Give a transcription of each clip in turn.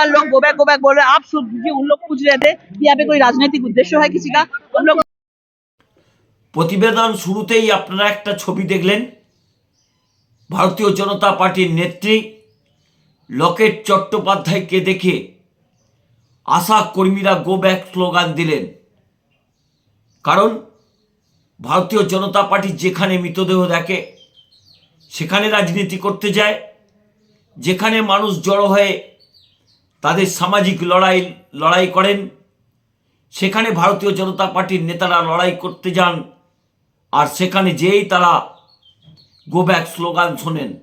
चार लोग go back go back बोल रहे हैं आप सुन जी उन लोग पूछ रहे थे कि यहाँ पे कोई राजनीतिक उद्देश्य है किसी का हम लोग প্রতিবেদন শুরুতেই আপনারা একটা ছবি দেখলেন ভারতীয় জনতা পার্টির নেত্রী লকেট চট্টোপাধ্যায়কে দেখে আশা কর্মীরা গো ব্যাক স্লোগান দিলেন কারণ ভারতীয় জনতা পার্টি যেখানে মৃতদেহ দেখে সেখানে রাজনীতি করতে যায় যেখানে মানুষ জড়ো হয়ে তাদের সামাজিক লড়াই লড়াই করেন। সেখানে ভারতীয় জনতা পার্টির নেতারা লড়াই করতে যান। আর সেখানে যেই তারা গো ব্যাক স্লোগান শোনেন।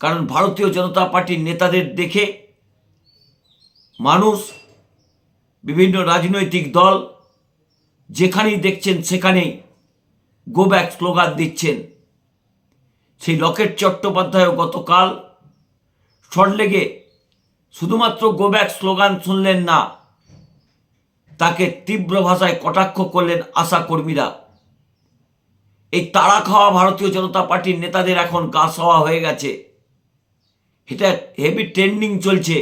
কারণ ভারতীয় জনতা পার্টির নেতাদের দেখে মানুষ, বিভিন্ন রাজনৈতিক দল যেখানেই দেখছেন সেখানেই গো ব্যাক স্লোগান দিচ্ছেন। সেই লকেট চট্টোপাধ্যায়ও গতকাল সল্টলেগে শুধুমাত্র গো ব্যাক স্লোগান শুনলেন না, তাকে তীব্র ভাষায় কটাক্ষ করলেন আশা কর্মীরা। এই তাড়া খাওয়া ভারতীয় জনতা পার্টির নেতাদের এখন গা সওয়া হয়ে গেছে। এটা হেভি ট্রেন্ডিং চলছে।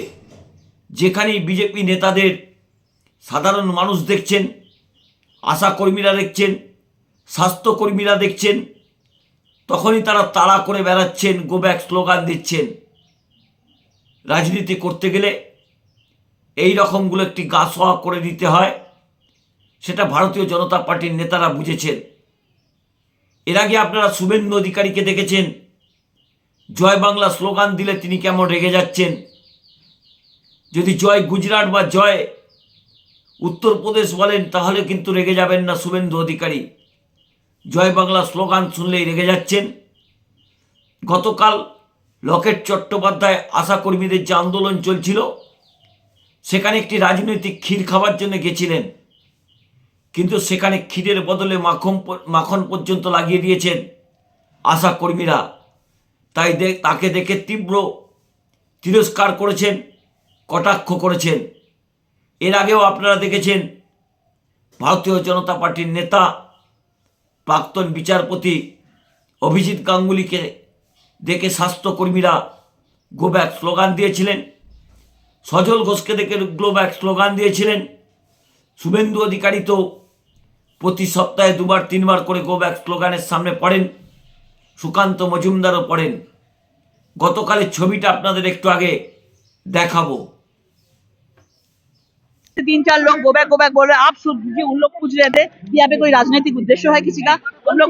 যেখানেই বিজেপি নেতাদের সাধারণ মানুষ দেখছেন, আশা কর্মীরা দেখছেন স্বাস্থ্যকর্মীরা দেখছেন, তখনই তারা তাড়া করে বেড়াচ্ছেন গো ব্যাক স্লোগান দিচ্ছেন। রাজনীতি করতে গেলে এই রকমগুলো একটি গা সোয়া করে দিতে হয়। সেটা ভারতীয় জনতা পার্টির নেতারা বুঝেছেন। এর আগে আপনারা শুভেন্দু অধিকারীকে দেখেছেন। জয় বাংলা স্লোগান দিলে তিনি কেমন রেগে যাচ্ছেন। যদি জয় গুজরাট বা জয় উত্তরপ্রদেশ বলেন, তাহলে কিন্তু রেগে যাবেন না শুভেন্দু অধিকারী। জয় বাংলা স্লোগান শুনলেই রেগে যাচ্ছেন। গতকাল লকেট চট্টোপাধ্যায় আশাকর্মীদের যে আন্দোলন চলছিল, সেখানে একটি রাজনৈতিক ক্ষীর খাবার জন্য গেছিলেন। কিন্তু সেখানে ক্ষীরের বদলে মাখন মাখন পর্যন্ত লাগিয়ে দিয়েছেন আশা কর্মীরা তাই তাকে দেখে তীব্র তিরস্কার করেছেন, কটাক্ষ করেছেন। এর আগেও আপনারা দেখেছেন, ভারতীয় জনতা পার্টির নেতা, প্রাক্তন বিচারপতি অভিজিৎ গাঙ্গুলিকে দেখে স্বাস্থ্যকর্মীরা গো ব্যাক স্লোগান দিয়েছিলেন। সজল ঘোষকে দেখে গ্লোব্যাক স্লোগান দিয়েছিলেন। শুভেন্দু অধিকারী তো প্রতি সপ্তাহে দুবার, তিনবার করে গো ব্যাক স্লোগানের সামনে পড়েন। সুকান্ত মজুমদারও পড়েন। গতকালের ছবিটা আপনাদের একটু আগে দেখাবো। तीन चार लोग गो बैक गो बैक बोल रहे हैं आप सुन जी उन लोग पूछ रहे थे कि यहाँ पे कोई राजनीतिक उद्देश्य है किसी का हम लोग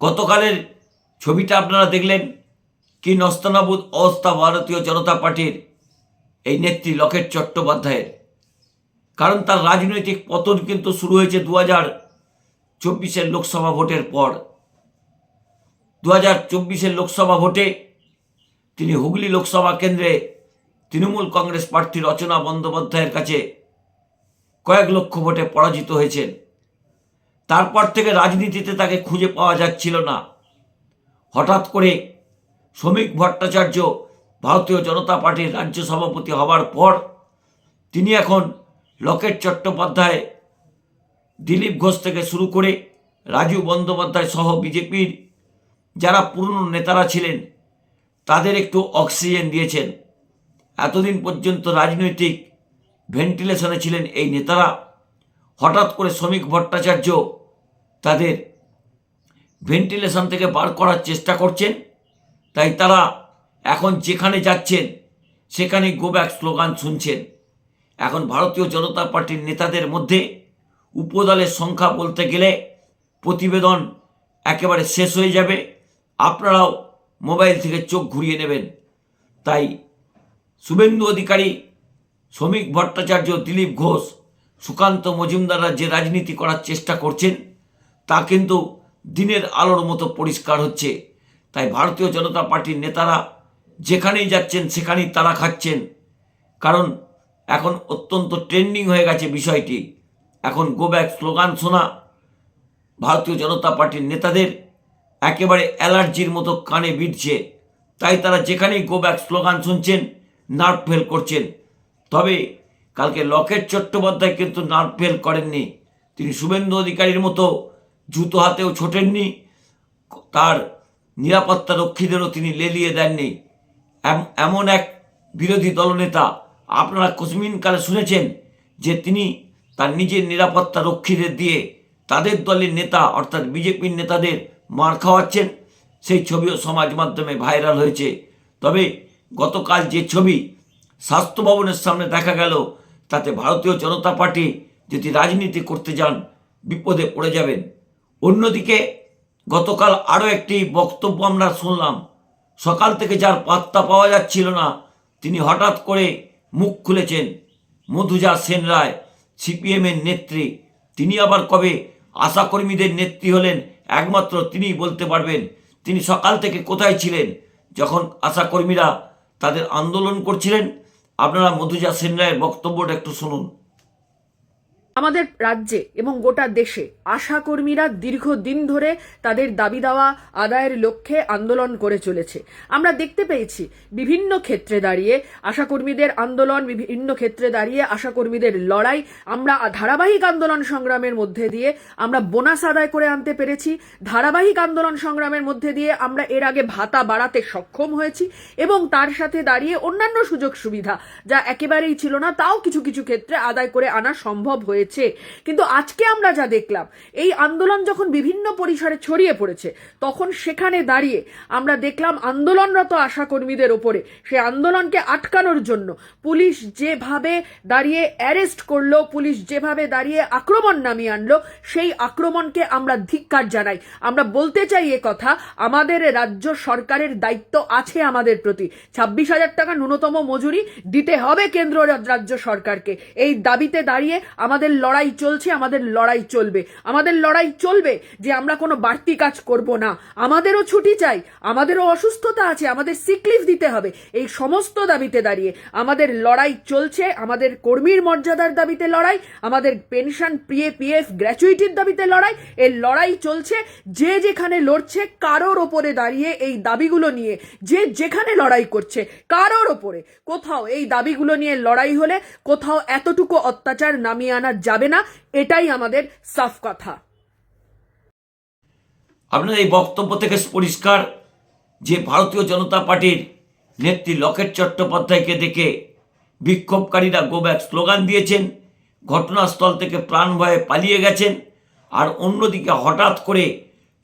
গতকালের ছবিটা আপনারা দেখলেন কি নস্তনাবুদ অবস্থা ভারতীয় জনতা পার্টির এই নেত্রী লকেট চট্টোপাধ্যায়ের। কারণ তার রাজনৈতিক পতন কিন্তু শুরু হয়েছে দু হাজার চব্বিশের লোকসভা ভোটের পর। দু হাজার চব্বিশের লোকসভা ভোটে তিনি হুগলি লোকসভা কেন্দ্রে তৃণমূল কংগ্রেস প্রার্থী রচনা বন্দ্যোপাধ্যায়ের কাছে কয়েক লক্ষ ভোটে পরাজিত হয়েছেন। তারপর থেকে রাজনীতিতে তাকে খুঁজে পাওয়া যাচ্ছিল না। হঠাৎ করে শ্রমিক ভট্টাচার্য ভারতীয় জনতা পার্টির রাজ্য সভাপতি হওয়ার পর তিনি এখন লকেট চট্টোপাধ্যায়, দিলীপ ঘোষ থেকে শুরু করে রাজু বন্দ্যোপাধ্যায় সহ বিজেপির যারা পুরনো নেতারা ছিলেন, তাদের একটু অক্সিজেন দিয়েছেন। এতদিন পর্যন্ত রাজনৈতিক ভেন্টিলেশনে ছিলেন এই নেতারা। হঠাৎ করে শ্রমিক ভট্টাচার্য তাদের ভেন্টিলেশন থেকে বার করার চেষ্টা করছেন। তাই তারা এখন যেখানে যাচ্ছেন সেখানে গো ব্যাক স্লোগান শুনছেন। এখন ভারতীয় জনতা পার্টির নেতাদের মধ্যে উপদলের সংখ্যা বলতে গেলে প্রতিবেদন একেবারে শেষ হয়ে যাবে। আপনারাও মোবাইল থেকে চোখ ঘুরিয়ে নেবেন। তাই শুভেন্দু অধিকারী, শ্রমিক ভট্টাচার্য, দিলীপ ঘোষ, সুকান্ত মজুমদাররা যে রাজনীতি করার চেষ্টা করছেন তা কিন্তু দিনের আলোর মতো পরিষ্কার হচ্ছে। তাই ভারতীয় জনতা পার্টির নেতারা যেখানেই যাচ্ছেন, সেখানেই তারা খাচ্ছেন। কারণ এখন অত্যন্ত ট্রেন্ডিং হয়ে গেছে বিষয়টি। এখন গো ব্যাক স্লোগান শোনা। ভারতীয় জনতা পার্টির নেতাদের একেবারে অ্যালার্জির মতো কানে বিঁধছে। তাই তারা যেখানেই গো ব্যাক স্লোগান শুনছেন নার্ভ ফেল করছেন। তবে কালকে লকেট চট্টোপাধ্যায় কিন্তু নার্ভ ফেল করেননি। তিনি শুভেন্দু অধিকারীর মতো জুতো হাতেও ছোটেননি। তার নিরাপত্তা রক্ষীদেরও তিনি লেলিয়ে দেননি। এম- এমন এক বিরোধী দলনেতা আপনারা কুসমিনকালে শুনেছেন যে তিনি তার নিজের নিরাপত্তা রক্ষীদের দিয়ে তাদের দলের নেতা অর্থাৎ বিজেপির নেতাদের মার খাওয়াচ্ছেন। সেই ছবিও সমাজ মাধ্যমে ভাইরাল হয়েছে। তবে গতকাল যে ছবি স্বাস্থ্য ভবনের সামনে দেখা গেল, তাতে ভারতীয় জনতা পার্টি যদি রাজনীতি করতে যান, বিপদে পড়ে যাবেন। অন্যদিকে গতকাল আরও একটি বক্তব্য আমরা শুনলাম। সকাল থেকে যার পাত্তা পাওয়া যাচ্ছিল না, তিনি হঠাৎ করে মুখ খুলেছেন। মধুজা সেন রায়, সিপিএমের নেত্রী। তিনি আবার কবে আশাকর্মীদের নেত্রী হলেন, একমাত্র তিনিই বলতে পারবেন। তিনি সকাল থেকে কোথায় ছিলেন? যখন আশাকর্মীরা তাদের আন্দোলন করছিলেন, আপনারা মধুজা সেন রায়ের বক্তব্যটা একটু শুনুন। আমাদের রাজ্যে এবং গোটা দেশে আশাকর্মীরা দীর্ঘদিন ধরে তাদের দাবি দাওয়া আদায়ের লক্ষ্যে আন্দোলন করে চলেছে। আমরা দেখতে পেয়েছি বিভিন্ন ক্ষেত্রে দাঁড়িয়ে আশাকর্মীদের আন্দোলন, বিভিন্ন ক্ষেত্রে দাঁড়িয়ে আশাকর্মীদের লড়াই, আমরা ধারাবাহিক আন্দোলন সংগ্রামের মধ্যে দিয়ে আমরা বোনাস আদায় করে আনতে পেরেছি। ধারাবাহিক আন্দোলন সংগ্রামের মধ্যে দিয়ে আমরা এর আগে ভাতা বাড়াতে সক্ষম হয়েছি এবং তার সাথে দাঁড়িয়ে অন্যান্য সুযোগ সুবিধা যা একেবারেই ছিল না, তাও কিছু কিছু ক্ষেত্রে আদায় করে আনা সম্ভব হয়েছে। কিন্তু আজকে আমরা যা দেখলাম, এই আন্দোলন যখন বিভিন্ন পরিসরে ছড়িয়ে পড়েছে, তখন সেখানে দাঁড়িয়ে আমরা দেখলাম আন্দোলনরত আশাকর্মীদের ওপরে সে আন্দোলনকে আটকানোর জন্য পুলিশ যেভাবে দাঁড়িয়ে অ্যারেস্ট করল, পুলিশ যেভাবে দাঁড়িয়ে আক্রমণ নামিয়ে আনলো, সেই আক্রমণকে আমরা ধিক্কার জানাই। আমরা বলতে চাই এ কথা, আমাদের রাজ্য সরকারের দায়িত্ব আছে আমাদের প্রতি। ছাব্বিশ হাজার টাকা ন্যূনতম মজুরি দিতে হবে কেন্দ্র রাজ্য সরকারকে। এই দাবিতে দাঁড়িয়ে আমাদের লড়াই চলছে, আমাদের লড়াই চলবে। আমাদের লড়াই চলবে যে আমরা কোনো বাড়তি কাজ করব না। আমাদেরও ছুটি চাই, আমাদেরও অসুস্থতা আছে, আমাদের সিকলিফ দিতে হবে। এই সমস্ত দাবিতে দাঁড়িয়ে আমাদের লড়াই চলছে, আমাদের কর্মীর মর্যাদার দাবিতে লড়াই, আমাদের পেনশন পিএ পিএফ গ্র্যাচুইটির দাবিতে লড়াই। এর লড়াই চলছে যে যেখানে লড়ছে, কারোর ওপরে দাঁড়িয়ে এই দাবিগুলো নিয়ে, যে যেখানে লড়াই করছে, কারোর ওপরে। কোথাও এই দাবিগুলো নিয়ে লড়াই হলে কোথাও এতটুকু অত্যাচার নামিয়ে আনা যাবে না, এটাই আমাদের সাফ কথা। আপনার এই বক্তব্য থেকে পরিষ্কার যে ভারতীয় জনতা পার্টির নেত্রী লকেট চট্টোপাধ্যায়কে দেখে বিক্ষোভকারীরা গো ব্যাক স্লোগান দিয়েছেন, ঘটনাস্থল থেকে প্রাণ ভয়ে পালিয়ে গেছেন, আর অন্যদিকে হঠাৎ করে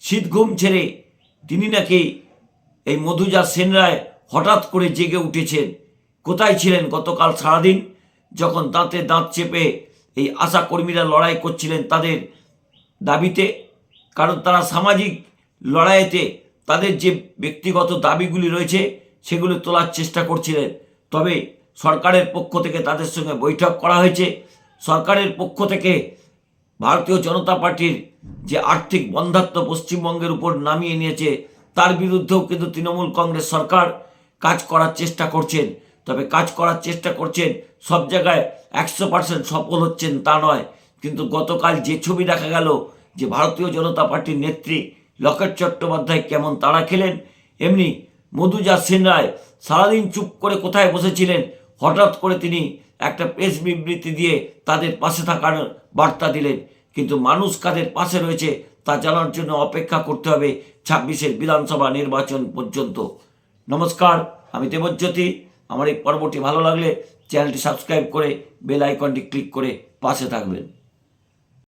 শীত ঘুম ছেড়ে তিনি নাকি এই মধুজা সেন রায় হঠাৎ করে জেগে উঠেছেন। কোথায় ছিলেন গতকাল সারাদিন? যখন দাঁতে দাঁত চেপে এই আশা কর্মীরা লড়াই করছিলেন তাদের দাবিতে, কারণ তারা সামাজিক লড়াইতে তাদের যে ব্যক্তিগত দাবিগুলি রয়েছে সেগুলো তোলার চেষ্টা করছিলেন। তবে সরকারের পক্ষ থেকে তাদের সঙ্গে বৈঠক করা হয়েছে। সরকারের পক্ষ থেকে ভারতীয় জনতা পার্টির যে আর্থিক বন্ধাত্ম পশ্চিমবঙ্গের উপর নামিয়ে নিয়েছে, তার বিরুদ্ধেও কিন্তু তৃণমূল কংগ্রেস সরকার কাজ করার চেষ্টা করছেন। তবে কাজ করার চেষ্টা করছেন, সব জায়গায় একশো পার্সেন্ট সফল হচ্ছেন তা নয়। কিন্তু গতকাল যে ছবি দেখা গেল যে ভারতীয় জনতা পার্টির নেত্রী লকেট চট্টোপাধ্যায় কেমন তাড়া খেলেন, এমনি মধুজা সেন রায় সারাদিন চুপ করে কোথায় বসেছিলেন, হঠাৎ করে তিনি একটা প্রেস বিবৃতি দিয়ে তাদের পাশে থাকার বার্তা দিলেন। কিন্তু মানুষ কাদের পাশে রয়েছে তা জানার জন্য অপেক্ষা করতে হবে ছাব্বিশের বিধানসভা নির্বাচন পর্যন্ত। নমস্কার, আমি দেবজ্যোতি আমার এই পর্বটি ভালো লাগলে চ্যানেলটি সাবস্ক্রাইব করে বেল আইকনটি ক্লিক করে পাশে থাকবেন।